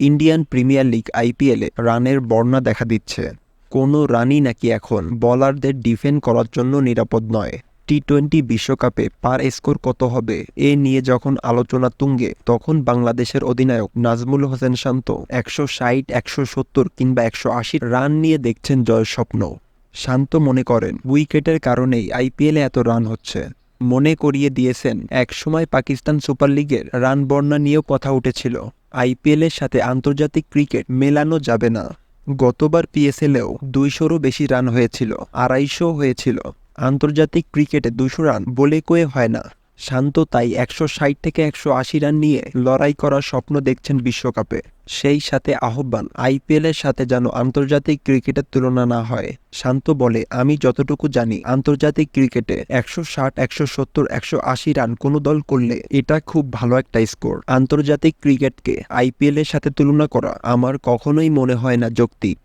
Indian premier league আইপিএলে রানের বর্ণা দেখা দিচ্ছে। কোনো রানই নাকি এখন বলারদের ডিফেন্ড করার জন্য নিরাপদ নয়। টি টোয়েন্টি বিশ্বকাপে পার স্কোর কত হবে এ নিয়ে যখন আলোচনা তুঙ্গে, তখন বাংলাদেশের অধিনায়ক নাজমুল হোসেন শান্ত একশো ষাট, একশো সত্তর কিংবা একশো আশি রান নিয়ে দেখছেন জয়ের স্বপ্ন। শান্ত মনে করেন, উইকেটের কারণেই আইপিএলে এত রান হচ্ছে। মনে করিয়ে দিয়েছেন, একসময় পাকিস্তান সুপার লিগের রান বর্ণা নিয়েও কথা উঠেছিল। আইপিএলের সাথে আন্তর্জাতিক ক্রিকেট মেলানো যাবে না। গতবার পিএসএলেও দুইশোরও বেশি রান হয়েছিল, আড়াইশো হয়েছিল। আন্তর্জাতিক ক্রিকেটে দুশো রান বলে কয়ে হয় না। শান্ত তাই একশো ষাট থেকে একশো আশি রান নিয়ে লড়াই করার স্বপ্ন দেখছেন বিশ্বকাপে। সেই সাথে আহ্বান আইপিএলের সাথে যেন আন্তর্জাতিক ক্রিকেটের তুলনা না হয়। শান্ত বলে, আমি যতটুকু জানি, আন্তর্জাতিক ক্রিকেটে একশো ষাট, একশো সত্তর, একশো আশি রান কোনো দল করলে এটা খুব ভালো একটা স্কোর। আন্তর্জাতিক ক্রিকেটকে আইপিএলের সাথে তুলনা করা আমার কখনোই মনে হয় না যৌক্তিক।